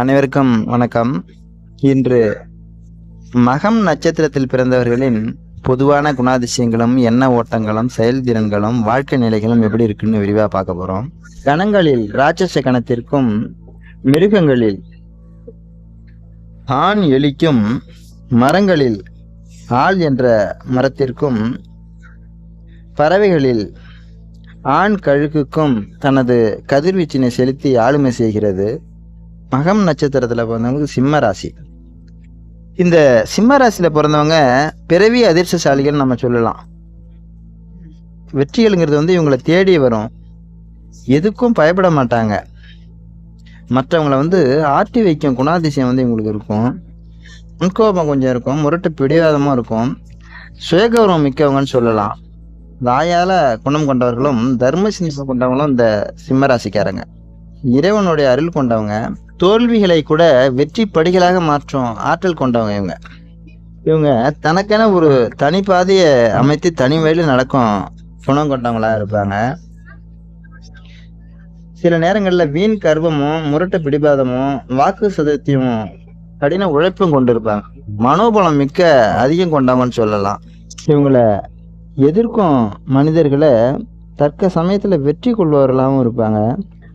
அனைவருக்கும் வணக்கம். இன்று மகம் நட்சத்திரத்தில் பிறந்தவர்களின் பொதுவான குணாதிசயங்களும் எண்ண ஓட்டங்களும் செயல்திறன்களும் வாழ்க்கை நிலைகளும் எப்படி இருக்குன்னு விரிவாக பார்க்க போகிறோம் கணங்களில் ராட்சச கணத்திற்கும் மிருகங்களில் ஆண் எலிக்கும் மரங்களில் ஆள் என்ற மரத்திற்கும் பறவைகளில் ஆண் கழுகுக்கும் தனது கதிர்வீச்சினை செலுத்தி ஆளுமை செய்கிறது. மகம் நட்சத்திரத்தில் பிறந்தவங்களுக்கு சிம்ம ராசி இந்த சிம்ம ராசியில் பிறந்தவங்க பிறவி அதிர்ஷ்டசாலிகள் நம்ம சொல்லலாம். வெற்றிகள்ங்கிறது வந்து இவங்களை தேடி வரும். எதுக்கும் பயப்பட மாட்டாங்க. மற்றவங்களை வந்து ஆட்டி வைக்கும் குணாதிசயம் வந்து இவங்களுக்கு இருக்கும். முன்கோபம் கொஞ்சம் இருக்கும். முரட்டு பிடிவாதமாக இருக்கும். சுயகௌரவம் மிக்கவங்கன்னு சொல்லலாம். தாயால் குணம் கொண்டவர்களும் தர்ம சிந்தனை கொண்டவங்களும் இந்த சிம்மராசிக்காரங்க. இறைவனுடைய அருள் கொண்டவங்க. தோல்விகளை கூட வெற்றி படிகளாக மாற்றும் ஆற்றல் கொண்டவங்க இவங்க. இவங்க தனக்கென ஒரு தனி பாதையை அமைத்து தனி வழியில் நடக்கும் குணம் கொண்டவங்களாக இருப்பாங்க. சில நேரங்களில் வீண் கர்வமும் முரட்டு பிடிவாதமும் வாக்கு சதத்தியமும் கடின உழைப்பும் கொண்டிருப்பாங்க. மனோபலம் மிக்க அதிகம் கொண்டவங்கன்னு சொல்லலாம். இவங்கள எதிர்க்கும் மனிதர்களை தற்க சமயத்தில் வெற்றி கொள்பவர்களாகவும் இருப்பாங்க.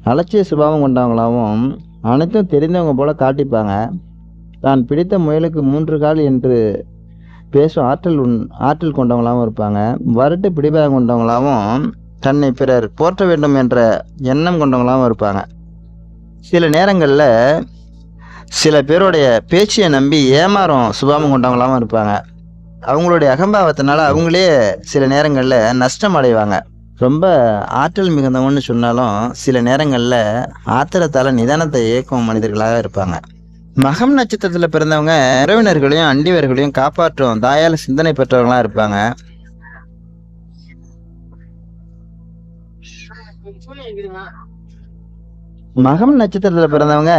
அலட்சிய சுபாவம் கொண்டவங்களாகவும் அனைத்தும் தெரிந்தவங்க போல காட்டிப்பாங்க. தான் பிடித்த முயலுக்கு மூன்று கால் என்று பேசும் ஆற்றல் உண் ஆற்றல் கொண்டவங்களாகவும் இருப்பாங்க. வறட்டு பிடிபாதம் கொண்டவங்களாகவும் தன்னை பிறர் போற்ற வேண்டும் என்ற எண்ணம் கொண்டவங்களாகவும் இருப்பாங்க. சில நேரங்களில் சில பேருடைய பேச்சியை நம்பி ஏமாறும் சுபாவம் கொண்டவங்களாகவும் இருப்பாங்க. அவங்களுடைய அகம்பாவத்தினால அவங்களே சில நேரங்களில் நஷ்டம் அடைவாங்க. ரொம்ப ஆற்றல் மிகுந்தவன்னு சொன்னாலும் சில நேரங்களில் ஆத்திரத்தால் நிதானத்தை இயக்கும் மனிதர்களாக இருப்பாங்க. மகம் நட்சத்திரத்தில் பிறந்தவங்க உறவினர்களையும் அண்டிவர்களையும் காப்பாற்றும் தாயால் சிந்தனை பெற்றவங்களாக இருப்பாங்க. மகம் நட்சத்திரத்தில் பிறந்தவங்க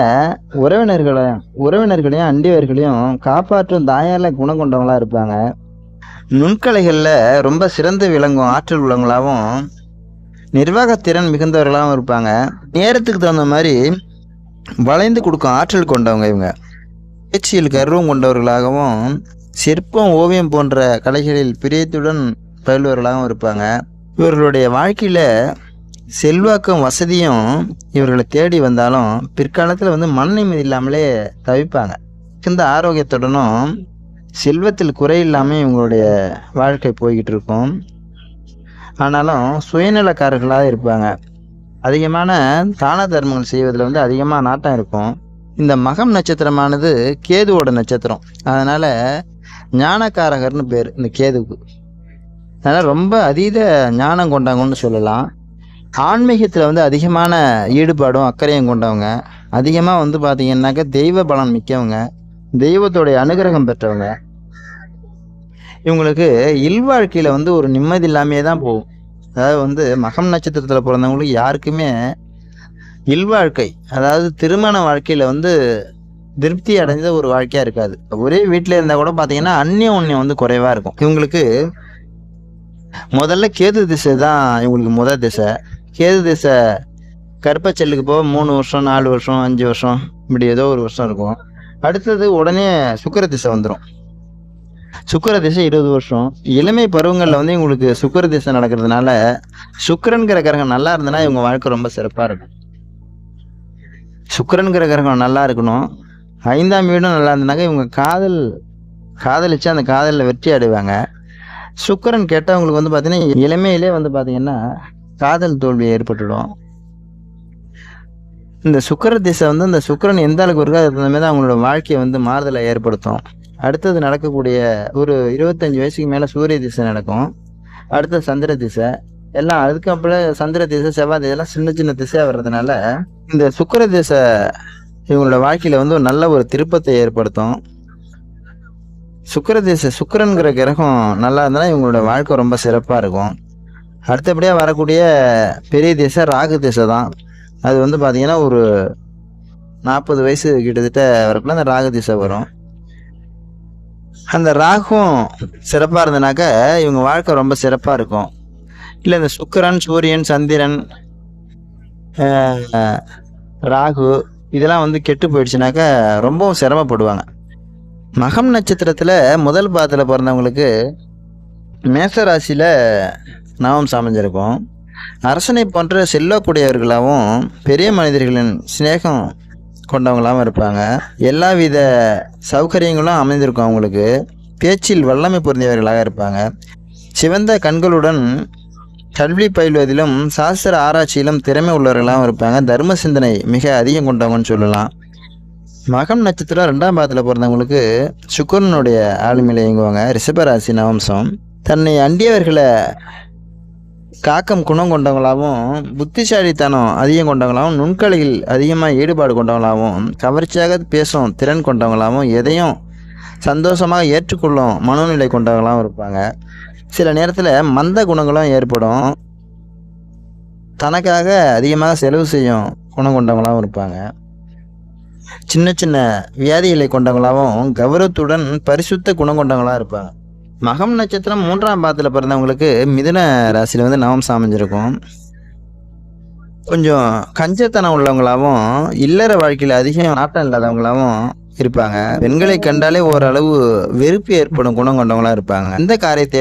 உறவினர்களை உறவினர்களையும் அண்டியவர்களையும் காப்பாற்றும் தாயால குணம் கொண்டவங்களா இருப்பாங்க. நுண்கலைகளில் ரொம்ப சிறந்து விளங்கும் ஆற்றல் உள்ளவங்களாகவும் நிர்வாகத்திறன் மிகுந்தவர்களாகவும் இருப்பாங்க. நேரத்துக்கு தகுந்த மாதிரி வளைந்து கொடுக்கும் ஆற்றல் கொண்டவங்க இவங்க. பேச்சியில் கர்வம் கொண்டவர்களாகவும் சிற்பம் ஓவியம் போன்ற கலைகளில் பிரியத்துடன் பயில்வர்களாகவும் இருப்பாங்க. இவர்களுடைய வாழ்க்கையில் செல்வாக்கும் வசதியும் இவர்களை தேடி வந்தாலும் பிற்காலத்தில் வந்து மன நிம்மதி இல்லாமலே தவிப்பாங்க. இந்த ஆரோக்கியத்துடனும் செல்வத்தில் குறை இல்லாமல் இவங்களுடைய வாழ்க்கை போய்கிட்டு இருக்கும் ஆனாலும் சுயநலக்காரர்களாக இருப்பாங்க. அதிகமான தான தர்மங்கள் செய்வதில் வந்து அதிகமாக நாட்டம் இருக்கும். இந்த மகம் நட்சத்திரமானது கேதுவோட நட்சத்திரம். அதனால் ஞானக்காரகர்னு பேர் இந்த கேதுவுக்கு. அதனால் ரொம்ப அதீத ஞானம் கொண்டவங்கன்னு சொல்லலாம். ஆன்மீகத்தில் வந்து அதிகமான ஈடுபாடும் அக்கறையும் கொண்டவங்க. அதிகமாக வந்து பார்த்திங்கன்னாக்கா தெய்வ பலம் மிக்கவங்க. தெய்வத்தோடைய அனுகிரகம் பெற்றவங்க. இவங்களுக்கு இல்வாழ்க்கையில் வந்து ஒரு நிம்மதி இல்லாமையே தான் போகும். அதாவது வந்து மகம் நட்சத்திரத்தில் பிறந்தவங்களுக்கு யாருக்குமே இல்வாழ்க்கை அதாவது திருமண வாழ்க்கையில் வந்து திருப்தி அடைஞ்ச ஒரு வாழ்க்கையாக இருக்காது. ஒரே வீட்டில் இருந்தால் கூட பார்த்தீங்கன்னா அந்நியம் ஒன்றியம் வந்து குறைவாக இருக்கும். இவங்களுக்கு முதல்ல கேது திசை தான் இவங்களுக்கு முத திசை. கேது திசை கருப்பச்செல்லுக்கு போக மூணு வருஷம் நாலு வருஷம் அஞ்சு வருஷம் இப்படி ஏதோ ஒரு வருஷம் இருக்கும். அடுத்தது உடனே சுக்கர திசை வந்துடும் சுக்கர திசை இருபது வருஷம். இளமை பருவங்களில் வந்து இவங்களுக்கு சுக்கர திசை நடக்கிறதுனால சுக்கரன்கிற கிரகம் நல்லா இருந்ததுன்னா இவங்க வாழ்க்கை ரொம்ப சிறப்பாக இருக்கும். சுக்கரன்கிற கிரகம் நல்லா இருக்கணும். ஐந்தாம் வீடும் நல்லா இருந்ததுனாக்க இவங்க காதல் காதலிச்சு அந்த காதலில் வெற்றி அடைவாங்க. சுக்கரன் கேட்டவங்களுக்கு வந்து பார்த்தீங்கன்னா இளமையிலே வந்து பார்த்தீங்கன்னா காதல் தோல்வி ஏற்பட்டுடும். இந்த சுக்கர திசை வந்து இந்த சுக்கரன் எந்த அளவுக்கு இருக்கோ அதுக்கு தகுந்த மாதிரி தான் அவங்களோட வாழ்க்கையை வந்து மாறுதலை ஏற்படுத்தும். அடுத்தது நடக்கக்கூடிய ஒரு இருபத்தஞ்சி வயசுக்கு மேலே சூரிய திசை நடக்கும். அடுத்தது சந்திர திசை. எல்லாம் அதுக்கப்புறம் சந்திர திசை செவ்வாய் திசைலாம் சின்ன சின்ன திசையாக வர்றதுனால இந்த சுக்கர திசை இவங்களோட வாழ்க்கையில் வந்து ஒரு நல்ல ஒரு திருப்பத்தை ஏற்படுத்தும். சுக்கர திசை சுக்கரன்கிற கிரகம் நல்லா இருந்தால் இவங்களோட வாழ்க்கை ரொம்ப சிறப்பாக இருக்கும். அடுத்தபடியாக வரக்கூடிய பெரிய திசை ராகு திசை தான். அது வந்து பார்த்திங்கன்னா ஒரு நாற்பது வயசு கிட்டத்தட்ட வரக்குள்ள அந்த ராகு திசை வரும். அந்த ராகும் சிறப்பாக இருந்தனாக்கா இவங்க வாழ்க்கை ரொம்ப சிறப்பாக இருக்கும். இல்லை இந்த சுக்கிரன் சூரியன் சந்திரன் ராகு இதெல்லாம் வந்து கெட்டு போயிடுச்சுனாக்கா ரொம்பவும் சிரமப்படுவாங்க. மகம் நட்சத்திரத்தில் முதல் பாதத்தில் பிறந்தவங்களுக்கு மேச ராசியில் நவம் சமைஞ்சிருக்கும் அரசனை போன்ற செல்லக்கூடியவர்களாகவும் பெரிய மனிதர்களின் சிநேகம் கொண்டவங்களாகவும் இருப்பாங்க. எல்லா வித சௌகரியங்களும் அமைந்திருக்கும் அவங்களுக்கு. பேச்சில் வல்லமை பொருந்தியவர்களாக இருப்பாங்க. சிவந்த கண்களுடன் கல்வி பயில்வதிலும் சாஸ்திர ஆராய்ச்சியிலும் திறமை உள்ளவர்களாகவும் இருப்பாங்க. தர்ம சிந்தனை மிக அதிகம் கொண்டவங்கன்னு சொல்லலாம். மகம் நட்சத்திரம் ரெண்டாம் பாதத்தில் பிறந்தவங்களுக்கு சுக்கரனுடைய ஆளுமையில் இயங்குவாங்க. ரிஷபராசி நவம்சம். தன்னை அண்டியவர்களை காக்கம் குணம் கொண்டவங்களாகவும் புத்திசாலித்தனம் அதிகம் கொண்டவங்களாகவும் நுண்கலையில் அதிகமாக ஈடுபாடு கொண்டவங்களாகவும் கவர்ச்சியாக பேசும் திறன் கொண்டவங்களாகவும் எதையும் சந்தோஷமாக ஏற்றுக்கொள்ளும் மனநிலை கொண்டவங்களாகவும் இருப்பாங்க. சில நேரத்தில் மந்த குணங்களும் ஏற்படும். தனக்காக அதிகமாக செலவு செய்யும் குணம் கொண்டவங்களாகவும் இருப்பாங்க. சின்ன சின்ன வியாதிகளை கொண்டவங்களாகவும் கௌரவத்துடன் பரிசுத்த குணம் கொண்டவங்களாக இருப்பாங்க. மகம் நட்சத்திரம் மூன்றாம் பாதத்தில் பிறந்தவங்களுக்கு மிதுன ராசியில் வந்து நவம் அமைஞ்சிருக்கும். கொஞ்சம் கஞ்சத்தனம் உள்ளவங்களாகவும் இல்லற வாழ்க்கையில் அதிகம் நாட்டம் இல்லாதவங்களாகவும் இருப்பாங்க. பெண்களை கண்டாலே ஓரளவு வெறுப்பு ஏற்படும் குணம் கொண்டவங்களா இருப்பாங்க. இந்த காரியத்தை